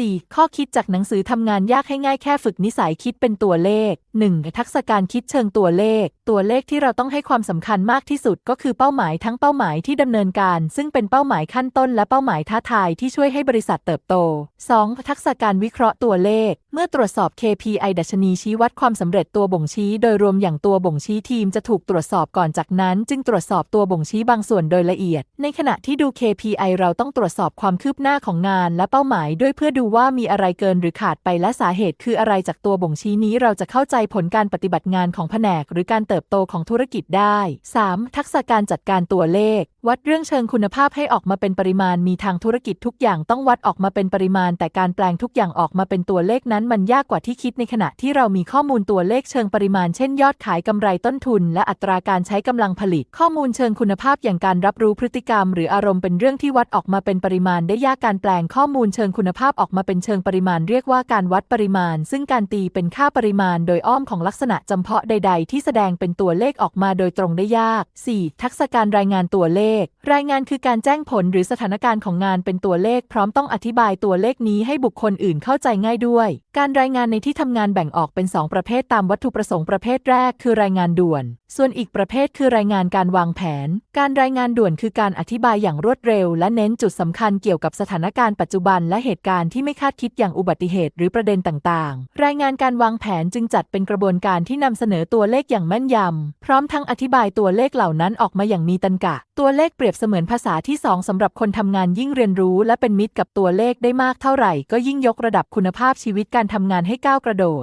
4. ข้อคิดจากหนังสือทำงานยากให้ง่ายแค่ฝึกนิสัยคิดเป็นตัวเลข 1. ทักษะการคิดเชิงตัวเลข ตัวเลขที่เราต้องให้ความสำคัญมากที่สุดก็คือเป้าหมายทั้งเป้าหมายที่ดำเนินการ ซึ่งเป็นเป้าหมายขั้นต้นและเป้าหมายท้าทายที่ช่วยให้บริษัทเติบโต 2. ทักษะการวิเคราะห์ตัวเลข เมื่อตรวจสอบ KPI ดัชนีชี้วัดความสำเร็จตัวบ่งชี้ โดยรวมอย่างตัวบ่งชี้ทีมจะถูกตรวจสอบก่อนจากนั้น จึงตรวจสอบตัวบ่งชี้บางส่วนโดยละเอียด ในขณะที่ดู KPI เราต้องตรวจสอบความคืบหน้าของงานและเป้าหมายด้วยเพื่อดูว่ามีอะไรเกินหรือขาดไปและสาเหตุคืออะไรจากตัวบ่งชี้นี้เราจะเข้าใจผลการปฏิบัติงานของแผนก หรือการเติบโตของธุรกิจได้ 3. ทักษะการจัดการตัวเลข วัดเรื่องเชิงคุณภาพให้ออกมาเป็นปริมาณมีทางธุรกิจทุกอย่างต้องวัดออกมาเป็นปริมาณ แต่การแปลงทุกอย่างออกมาเป็นตัวเลขนั้นมันยากกว่าที่คิดในขณะที่เรามีข้อมูลตัวเลขเชิงปริมาณเช่นยอดขายกำไรต้นทุน และอัตราการใช้กำลังผลิต ข้อมูลเชิงคุณภาพอย่างการรับรู้พฤติกรรม หรืออารมณ์เป็นเรื่องที่วัดออกมาเป็นปริมาณ ได้ยากการแปลงข้อมูลเชิงคุณภาพออกมาเป็นเชิงปริมาณ เรียกว่าการวัดปริมาณ ซึ่งการตีเป็นค่าปริมาณ โดยอ้อมของลักษณะจำเพาะใด ๆ ที่แสดงเป็นตัวเลขออกมาโดยตรงได้ยาก 4. ทักษะการรายงานตัวเลขรายงานคือการแจ้งผลหรือสถานการณ์ของงานเป็นตัวเลข พร้อมต้องอธิบายตัวเลขนี้ให้บุคคลอื่นเข้าใจง่ายด้วย การรายงานในที่ทำงานแบ่งออกเป็น 2 ประเภทตามวัตถุประสงค์ประเภทแรก คือรายงานด่วน ส่วนอีกประเภทคือรายงานการวางแผน การรายงานด่วนคือการอธิบายอย่างรวดเร็ว และเน้นจุดสำคัญเกี่ยวกับสถานการณ์ปัจจุบัน และเหตุการณ์ที่ไม่คาดคิดอย่างอุบัติเหตุหรือประเด็นต่างๆ รายงานการวางแผนจึงจัดเป็นกระบวนการที่นำเสนอตัวเลขอย่างแม่นยำพร้อมทั้งอธิบายตัวเลขเหล่านั้นออกมาอย่างมีตรรกะ ตัวเลเลขเปรียบเสมือนภาษาที่สองสำหรับคนทำงานยิ่งเรียนรู้และเป็นมิตรกับตัวเลขได้มากเท่าไหร่ ก็ยิ่งยกระดับคุณภาพชีวิตการทำงานให้ก้าวกระโดด